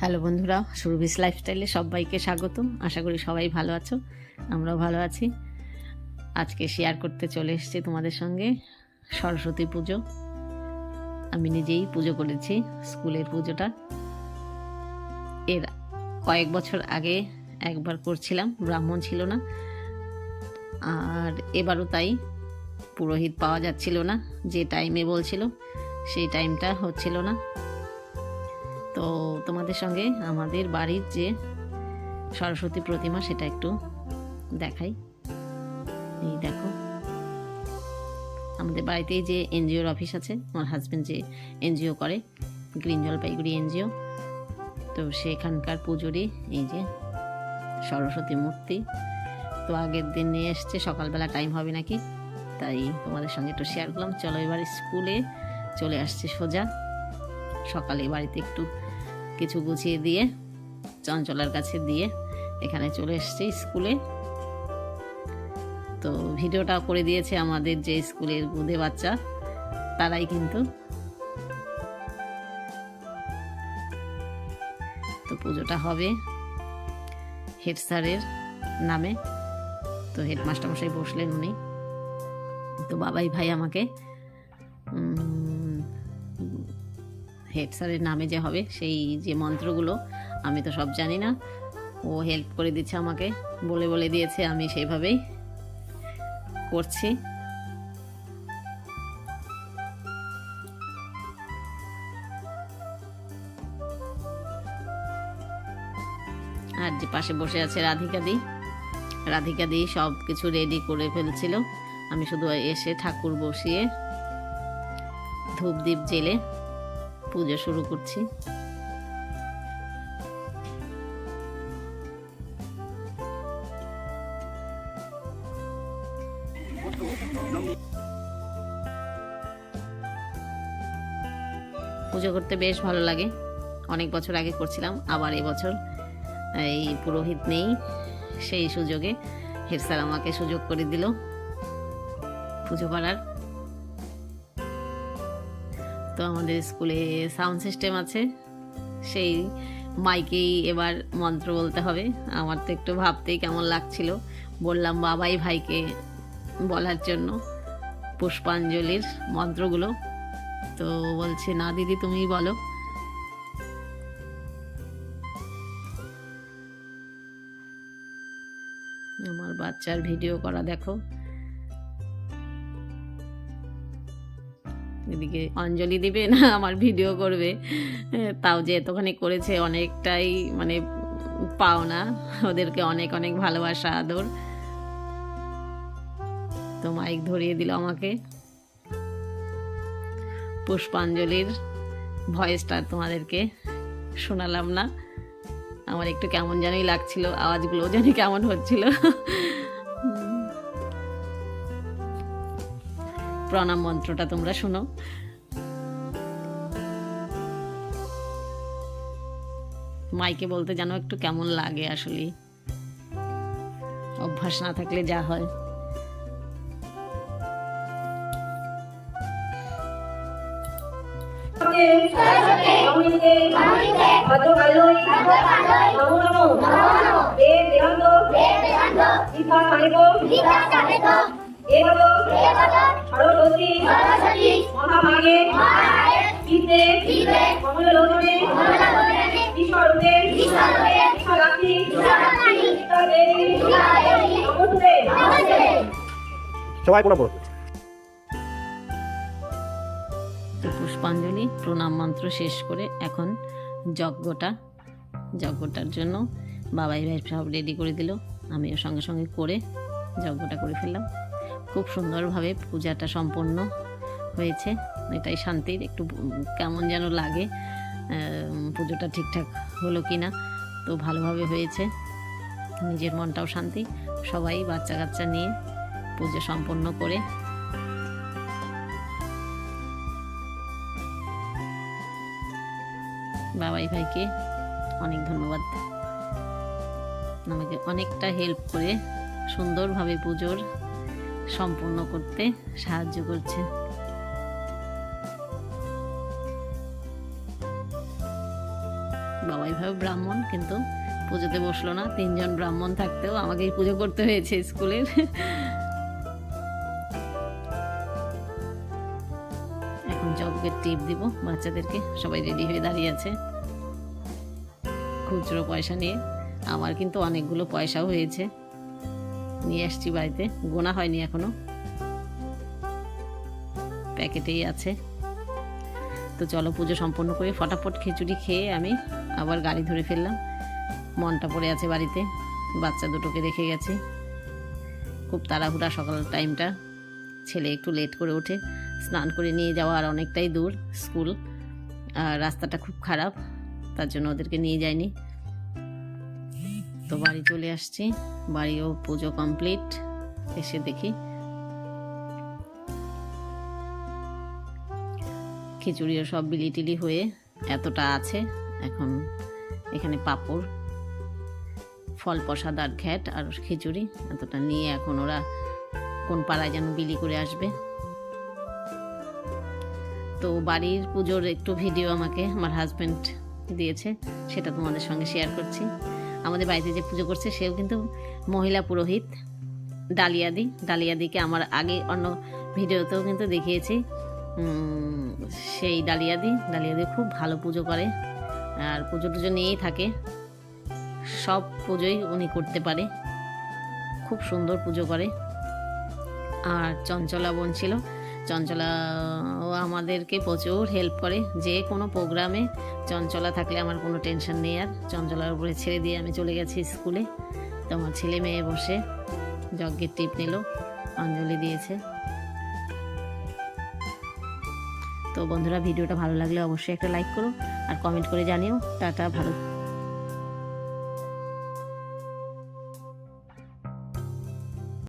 Hello বন্ধুরা, সুরভিস লাইফস্টাইলে সবাইকে স্বাগতম। আশা করি সবাই ভালো আছো, আমরাও ভালো আছি। আজকে শেয়ার করতে চলে এসেছি তোমাদের সঙ্গে সরস্বতী পুজো। আমি নিজেই পুজো করেছি, স্কুলের পুজোটা। এর কয়েক বছর আগে একবার করছিলাম, ব্রাহ্মণ ছিল না। আর এবারও তাই পুরোহিত পাওয়া যাচ্ছিল না, যে টাইমে বলছিল, সেই টাইমটা হচ্ছিল না। তো তোমাদের সঙ্গে আমাদের বাড়ির যে সরস্বতী প্রতিমা সেটা একটু দেখাই। এই দেখো। আমাদের বাড়িতেই যে এনজিওর অফিস আছে, আমার হাজব্যান্ড যে এনজিও করে, গ্রিন জলপাইগুড়ি এনজিও। তো সেখানকার পুজোরই এই যে সরস্বতী মূর্তি। তো আগের দিন নিয়ে এসছে, সকালবেলা টাইম হবে নাকি? তাই তোমাদের সঙ্গে একটু শেয়ার করলাম। চলো এবার স্কুলে চলে আসছে সোজা। সকালে বাড়িতে একটু কিছু গুছিয়ে দিয়ে, চঞ্চলার কাছে দিয়ে এখানে চলে এসেছি স্কুলে। তো ভিডিওটা করে দিয়েছে আমাদের যে স্কুলের বুধে বাচ্চা, তারাই কিন্তু। তো পুজোটা হবে হেড স্যারের নামে। তো হেডমাস্টার মশাই বসলেন উনি। তো বাবাই ভাই আমাকে হেড স্যারের নামে যে হবে, সেই যে মন্ত্রগুলো, আমি তো সব জানি না। ও হেল্প করে দিচ্ছে আমাকে, বলে বলে দিয়েছে, আমি সেইভাবেই করছি। আর যে পাশে বসে আছে রাধিকা দি রাধিকা দি সব কিছু রেডি করে ফেলছিল। আমি শুধু এসে ঠাকুর বসিয়ে ধূপ দ্বীপ জেলে পুজো শুরু করছি। পুজো করতে বেশ ভালো লাগে। অনেক বছর আগে করছিলাম, আবার এবছর এই পুরোহিত নেই, সেই সুযোগে হেড স্যার আমাকে সুযোগ করে দিল। পুজো করার তো আমাদের স্কুলে সাউন্ড সিস্টেম আছে। সেই মাইকেই এবার মন্ত্র বলতে হবে। আমার তো একটু ভাবতেই কেমন লাগছিল। বললাম, বাবাই ভাইকে বলার জন্য পুষ্পাঞ্জলির মন্ত্রগুলো। তো বলছে, না দিদি, তুমিই বলো। আমার বাচ্চার ভিডিও করা দেখো। এদিকে অঞ্জলি দিবে না, আমার ভিডিও করবে। তাও যে এতখানি করেছে, অনেকটাই মানে পাওনা। ওদেরকে অনেক অনেক ভালোবাসা, আদর। তো মাইক ধরিয়ে দিল আমাকে। পুষ্পাঞ্জলির ভয়েসটা তোমাদেরকে শোনালাম না। আমার একটু কেমন জানি লাগছিল আওয়াজগুলো জানি কেমন হচ্ছিল। প্রণাম মন্ত্রটা তোমরা শোনো। মাইকে বলতে যেন একটু কেমন লাগে আসলে। অভ্যাস না থাকলে যা হয়। দীপা সাহেব পুষ্পাঞ্জলি, প্রণাম মন্ত্র শেষ করে এখন যজ্ঞটা, যজ্ঞটার জন্য বাবাই ভাই সব রেডি করে দিল। আমিও সঙ্গে সঙ্গে করে যজ্ঞটা করে ফেললাম। খুব সুন্দরভাবে পূজাটা সম্পন্ন হয়েছে। এটাই শান্তির, একটু কেমন যেন লাগে পুজোটা ঠিকঠাক হলো কি না তো ভালোভাবে হয়েছে। নিজের মনটাও শান্তি, সবাই বাচ্চা কাচ্চা নিয়ে পুজো সম্পন্ন করে। বাবাই ভাইকে অনেক ধন্যবাদ। আমাকে অনেকটা হেল্প করে সুন্দরভাবে পুজোর সম্পূর্ণ করতে সাহায্য করছে। বাবা সবাই ভাবে ব্রাহ্মণ, কিন্তু পুজোতে বসল না। তিনজন ব্রাহ্মণ থাকতেও আমাকেই পুজো করতে হয়েছে স্কুলের। এখন যজ্ঞের টিপ দিব, বাচ্চাদেরকে। সবাই রেডি হয়ে দাঁড়িয়ে আছে। খুচরো পয়সা নিয়ে। আমার কিন্তু অনেকগুলো পয়সাও হয়েছে। নিয়ে আসছি বাড়িতে। গোনা হয়নি এখনও। প্যাকেটেই আছে। তো চলো পুজো সম্পন্ন করে ফটাফট খিচুড়ি খেয়ে আমি আবার গাড়ি ধরে ফেললাম। মনটা পড়ে আছে বাড়িতে। বাচ্চা দুটোকে রেখে গেছি। খুব তাড়াহুড়া সকাল টাইমটা। ছেলে একটু লেট করে ওঠে। স্নান করে নিয়ে যাওয়া আর অনেকটাই দূর, স্কুল। আর রাস্তাটা খুব খারাপ, তার জন্য ওদেরকে নিয়ে যায়নি তো বাড়ি চলে আসছি। বাড়িও পুজো কমপ্লিট এসে দেখি। খিচুড়িও সব বিলি টিলি হয়ে এতটা আছে। এখন এখানে পাপড়, ফল প্রসাদ আর ঘ্যাট আর খিচুড়ি এতটা নিয়ে এখন ওরা কোন পাড়ায় যেন বিলি করে আসবে। তো বাড়ির পুজোর একটু ভিডিও আমাকে আমার হাজব্যান্ড দিয়েছে, সেটা তোমাদের সঙ্গে শেয়ার করছি। আমাদের বাড়িতে যে পুজো করছে, সেও কিন্তু মহিলা পুরোহিত। ডালিয়াদি, ডালিয়াদিকে আমার আগে অন্য ভিডিওতেও কিন্তু দেখিয়েছি। সেই ডালিয়াদি ডালিয়াদি খুব ভালো পুজো করে। আর পুজো টুজো নিয়েই থাকে। সব পুজোই উনি করতে পারে। খুব সুন্দর পুজো করে। আর চঞ্চলা বোন ছিল। চঞ্চলা ও আমাদেরকে প্রচুর হেল্প করে। যে কোনো প্রোগ্রামে চঞ্চলা থাকলে আমার কোনো টেনশন নেই আর। চঞ্চলার উপরে ছেড়ে দিয়ে আমি চলে গেছি স্কুলে তো আমার ছেলে মেয়ে বসে যজ্ঞের টিপ নিল, অঞ্জলি দিয়েছে। তো বন্ধুরা, ভিডিওটা ভালো লাগলে অবশ্যই একটা লাইক করো আর কমেন্ট করে জানিও। টাটা, ভালো